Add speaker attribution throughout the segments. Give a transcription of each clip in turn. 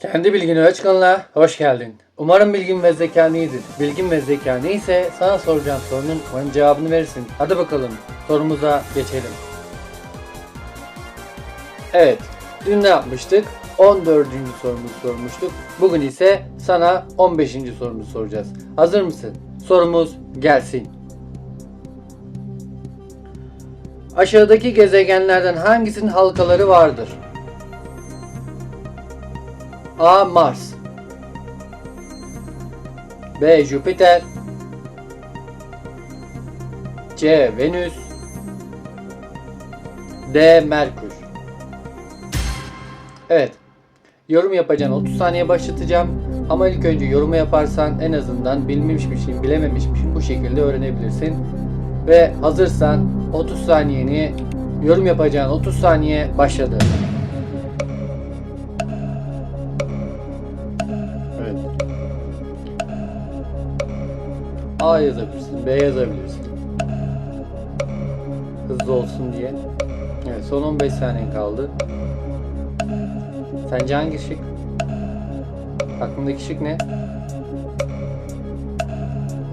Speaker 1: Kendi Bilgin Öğretmen kanalına hoş geldin. Umarım bilgin ve zekan iyidir. Bilgin ve zeka neyse sana soracağım sorunun umarım cevabını verirsin. Hadi bakalım sorumuza geçelim. Evet, dün ne yapmıştık? 14. sorumuzu sormuştuk. Bugün ise sana 15. sorumuzu soracağız. Hazır mısın? Sorumuz gelsin. Aşağıdaki gezegenlerden hangisinin halkaları vardır? A. Mars B. Jüpiter C. Venüs D. Merkür Evet. Yorum yapacağın 30 saniye başlatacağım. Ama ilk önce yorumu yaparsan en azından bilmemişmişim, bilememişmişim bu şekilde öğrenebilirsin. Ve hazırsan 30 saniyeni yorum yapacağın 30 saniye başladı. A yazabilirsin, B yazabilirsin. Hızlı olsun diye. Evet, son 15 saniyen kaldı. Sence hangi şık? Aklındaki şık ne?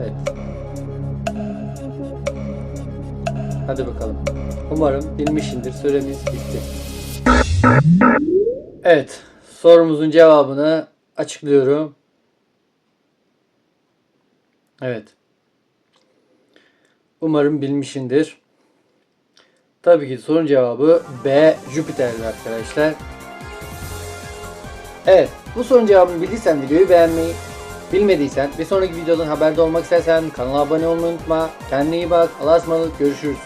Speaker 1: Evet. Hadi bakalım. Umarım bilmişsindir. Süremiz bitti. Evet. Sorumuzun cevabını açıklıyorum. Evet. Umarım bilmişsindir. Tabii ki sorun cevabı B. Jüpiter'di arkadaşlar. Evet, bu sorunun cevabını bildiysen videoyu beğenmeyi, bilmediysen bir sonraki videodan haberdar olmak istersen kanala abone olmayı unutma. Kendine iyi bak, Allah'a ısmarladık, görüşürüz.